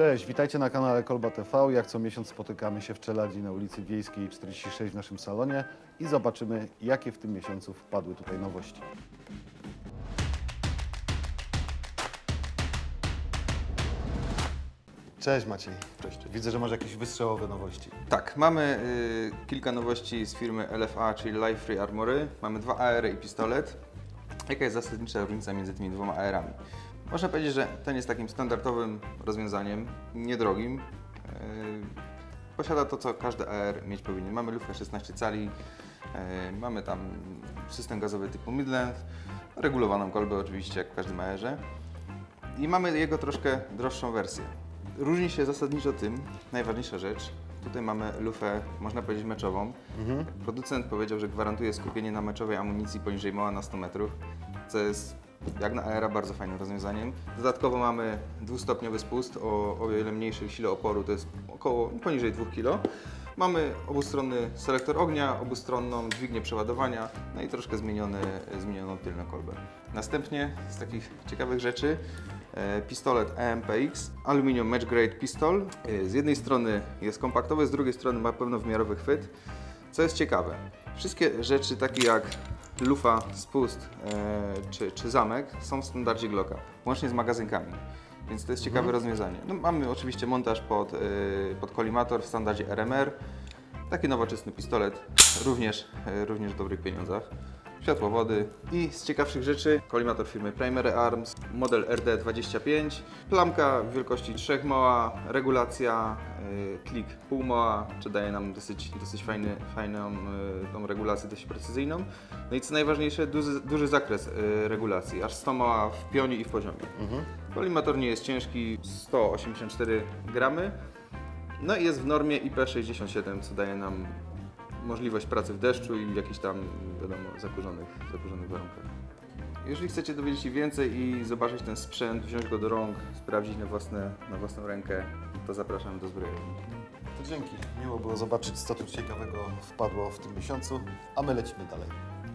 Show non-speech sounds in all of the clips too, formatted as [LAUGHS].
Cześć, witajcie na kanale Kolba TV. Jak co miesiąc spotykamy się w Czeladzi na ulicy Wiejskiej 46 w naszym salonie i zobaczymy, jakie w tym miesiącu wpadły tutaj nowości. Cześć Maciej. Cześć. Widzę, że masz jakieś wystrzałowe nowości. Tak, mamy y, kilka nowości z firmy LFA, czyli Life Free Armory. Mamy dwa AR i pistolet. Jaka jest zasadnicza różnica między tymi dwoma AR-ami? Można powiedzieć, że ten jest takim standardowym rozwiązaniem, niedrogim. Y, posiada to, co każdy AR mieć powinien. Mamy lufę 16 cali, y, mamy tam system gazowy typu Midland, regulowaną kolbę oczywiście, jak w każdym AR-ze. I mamy jego troszkę droższą wersję. Różni się zasadniczo tym, najważniejsza rzecz, tutaj mamy lufę, można powiedzieć, meczową. Producent powiedział, że gwarantuje skupienie na meczowej amunicji poniżej mała na 100 metrów, co jest jak na aera bardzo fajnym rozwiązaniem. Dodatkowo mamy dwustopniowy spust o, o wiele mniejszej sile oporu, to jest około poniżej 2 kg. Mamy obustronny selektor ognia, obustronną dźwignię przeładowania, no i troszkę zmieniony, zmienioną tylną kolbę. Następnie z takich ciekawych rzeczy e, pistolet EMPX, Aluminium Match Grade Pistol. E, Z jednej strony jest kompaktowy, z drugiej strony ma pełnowymiarowy chwyt. Co jest ciekawe, wszystkie rzeczy takie jak lufa, spust e, czy, czy zamek są w standardzie Glocka, łącznie z magazynkami. Więc to jest ciekawe rozwiązanie. No, mamy oczywiście montaż pod, e, pod kolimator w standardzie RMR. Taki nowoczesny pistolet, również, e, również w dobrych pieniądzach. Światłowody i z ciekawszych rzeczy kolimator firmy Primary Arms, model RD25, plamka w wielkości 3 moa, regulacja, e, klik pół moa, czy daje nam dosyć, dosyć fajny, fajną e, tą regulację dość precyzyjną. No i co najważniejsze, duży, duży zakres e, regulacji, aż 100 moa w pionie i w poziomie. Kolimator nie jest ciężki, 184 gramy. No i jest w normie IP67, co daje nam możliwość pracy w deszczu i jakichś tam, wiadomo, zakurzonych, zakurzonych warunkach. Jeżeli chcecie dowiedzieć się więcej i zobaczyć ten sprzęt, wziąć go do rąk, sprawdzić na, własne, na własną rękę, to zapraszam do zbrojowni. To dzięki. Miło było zobaczyć, co tu ciekawego wpadło w tym miesiącu, a my lecimy dalej.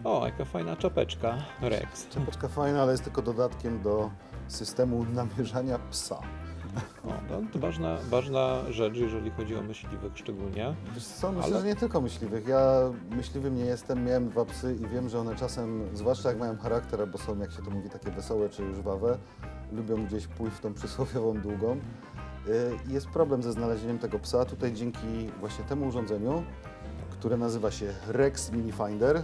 O, jaka fajna czapeczka Rex. Czapeczka fajna, ale jest tylko dodatkiem do systemu namierzania psa. O, no, to ważna, ważna rzecz, jeżeli chodzi o myśliwych szczególnie. Wiesz co, myślę, Ale- że nie tylko myśliwych. Ja myśliwym nie jestem, miałem dwa psy i wiem, że one czasem, zwłaszcza jak mają charakter, albo są, jak się to mówi, takie wesołe czy żwawe, lubią gdzieś pójść w tą przysłowiową długą. I jest problem ze znalezieniem tego psa. Tutaj dzięki właśnie temu urządzeniu, które nazywa się Rex Mini Finder,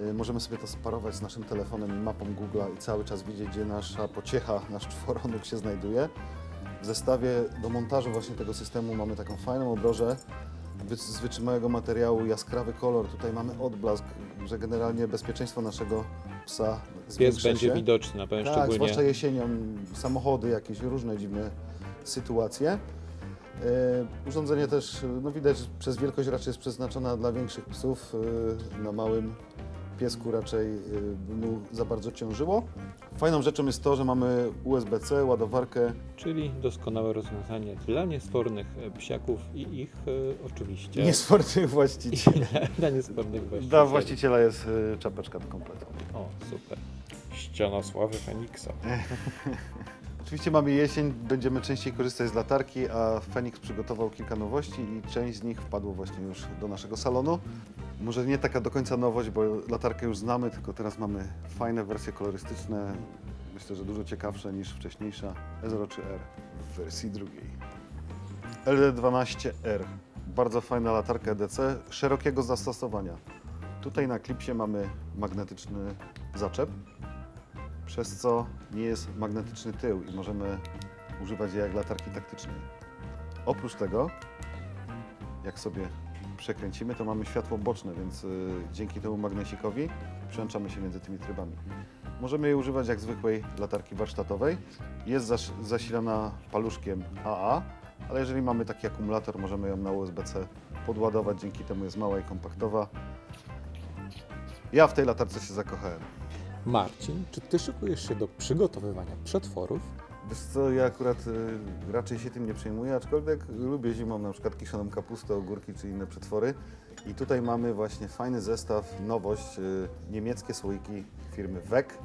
yy, możemy sobie to sparować z naszym telefonem i mapą Google'a i cały czas widzieć, gdzie nasza pociecha, nasz czworonóg się znajduje. W zestawie do montażu właśnie tego systemu mamy taką fajną obrożę wy- z wytrzymałego materiału, jaskrawy kolor. Tutaj mamy odblask, że generalnie bezpieczeństwo naszego psa Pies zwiększa będzie się. widoczny na pewno Tak, szczególnie. zwłaszcza jesienią, samochody, jakieś różne dziwne sytuacje. E, urządzenie też, no widać, przez wielkość raczej jest przeznaczone dla większych psów. E, na małym piesku raczej by mu za bardzo ciążyło. Fajną rzeczą jest to, że mamy USB-C, ładowarkę Czyli doskonałe rozwiązanie dla niesfornych e, psiaków i ich e, oczywiście. niesfornych właścicieli. [LAUGHS] dla niesfornych właścicieli. Dla właściciela jest e, czapeczka do kompletu. O, super. Ściana sławy Feniksa. [LAUGHS] Oczywiście mamy jesień, będziemy częściej korzystać z latarki, a Fenix przygotował kilka nowości i część z nich wpadło właśnie już do naszego salonu. Może nie taka do końca nowość, bo latarkę już znamy, tylko teraz mamy fajne wersje kolorystyczne, myślę, że dużo ciekawsze niż wcześniejsza S03R w wersji drugiej. LD12R, bardzo fajna latarka EDC, szerokiego zastosowania. Tutaj na klipsie mamy magnetyczny zaczep, przez co nie jest magnetyczny tył i możemy używać jej jak latarki taktycznej. Oprócz tego, jak sobie przekręcimy, to mamy światło boczne, więc y, dzięki temu magnesikowi przełączamy się między tymi trybami. Możemy jej używać jak zwykłej latarki warsztatowej. Jest zaś, zasilana paluszkiem AA, ale jeżeli mamy taki akumulator, możemy ją na USB-C podładować, dzięki temu jest mała i kompaktowa. Ja w tej latarce się zakochałem. Marcin, czy ty szykujesz się do przygotowywania przetworów? Wiesz co, ja akurat y, raczej się tym nie przejmuję, aczkolwiek lubię zimą na przykład kiszoną kapustę, ogórki czy inne przetwory. I tutaj mamy właśnie fajny zestaw, nowość, y, niemieckie słoiki firmy WEG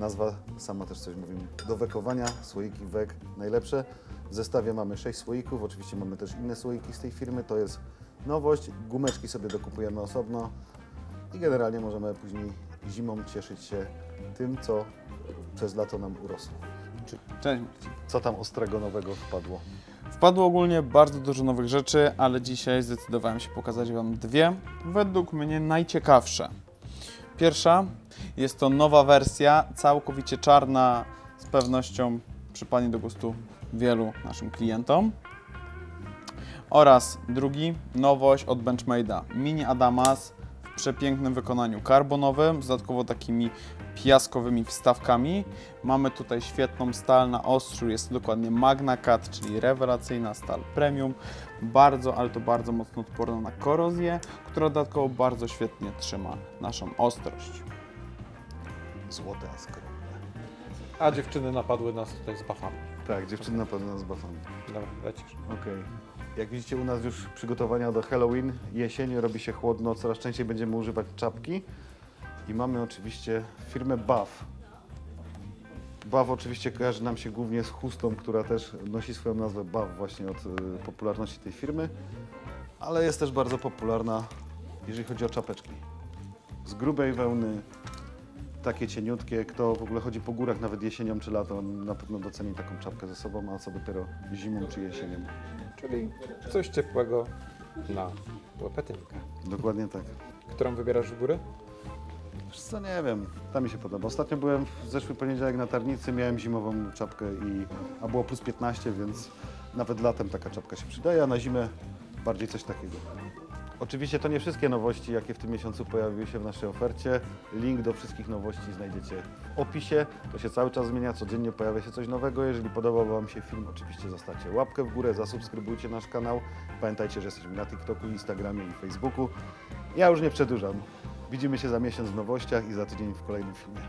Nazwa sama też coś mówi. Do wekowania, słoiki wek najlepsze. W zestawie mamy 6 słoików, oczywiście mamy też inne słoiki z tej firmy, to jest nowość. Gumeczki sobie dokupujemy osobno i generalnie możemy później zimą cieszyć się tym, co przez lato nam urosło. Cześć Marcin. Co tam ostrego nowego wpadło? Wpadło ogólnie bardzo dużo nowych rzeczy, ale dzisiaj zdecydowałem się pokazać Wam dwie, według mnie najciekawsze. Pierwsza jest to nowa wersja, całkowicie czarna, z pewnością przypadnie do gustu wielu naszym klientom. Oraz drugi, nowość od Benchmade'a, Mini Adamas przepięknym wykonaniu karbonowym, z dodatkowo takimi piaskowymi wstawkami. Mamy tutaj świetną stal na ostrzu, jest to dokładnie Magna Cut, czyli rewelacyjna stal premium. Bardzo, ale to bardzo mocno odporna na korozję, która dodatkowo bardzo świetnie trzyma naszą ostrość. Złote, a skromne. A dziewczyny napadły nas tutaj z bafami. Tak, dziewczyny na pewno z bafami. Dobra, lecisz. Okej. Jak widzicie u nas już przygotowania do Halloween, jesień, robi się chłodno, coraz częściej będziemy używać czapki. I mamy oczywiście firmę Buff. Buff oczywiście kojarzy nam się głównie z chustą, która też nosi swoją nazwę Buff właśnie od y, popularności tej firmy. Ale jest też bardzo popularna, jeżeli chodzi o czapeczki. Z grubej wełny, takie cieniutkie. Kto w ogóle chodzi po górach nawet jesienią czy lato, na pewno doceni taką czapkę ze sobą, a co dopiero zimą czy jesienią. Czyli coś ciepłego na łepetynkę. Dokładnie tak. Którą wybierasz w górę? Wiesz co, nie wiem, ta mi się podoba. Ostatnio byłem w zeszły poniedziałek na Tarnicy, miałem zimową czapkę, i, a było plus 15, więc nawet latem taka czapka się przydaje, a na zimę bardziej coś takiego. Oczywiście to nie wszystkie nowości, jakie w tym miesiącu pojawiły się w naszej ofercie. Link do wszystkich nowości znajdziecie w opisie. To się cały czas zmienia, codziennie pojawia się coś nowego. Jeżeli podobał Wam się film, oczywiście zostawcie łapkę w górę, zasubskrybujcie nasz kanał. Pamiętajcie, że jesteśmy na TikToku, Instagramie i Facebooku. Ja już nie przedłużam. Widzimy się za miesiąc w nowościach i za tydzień w kolejnym filmie.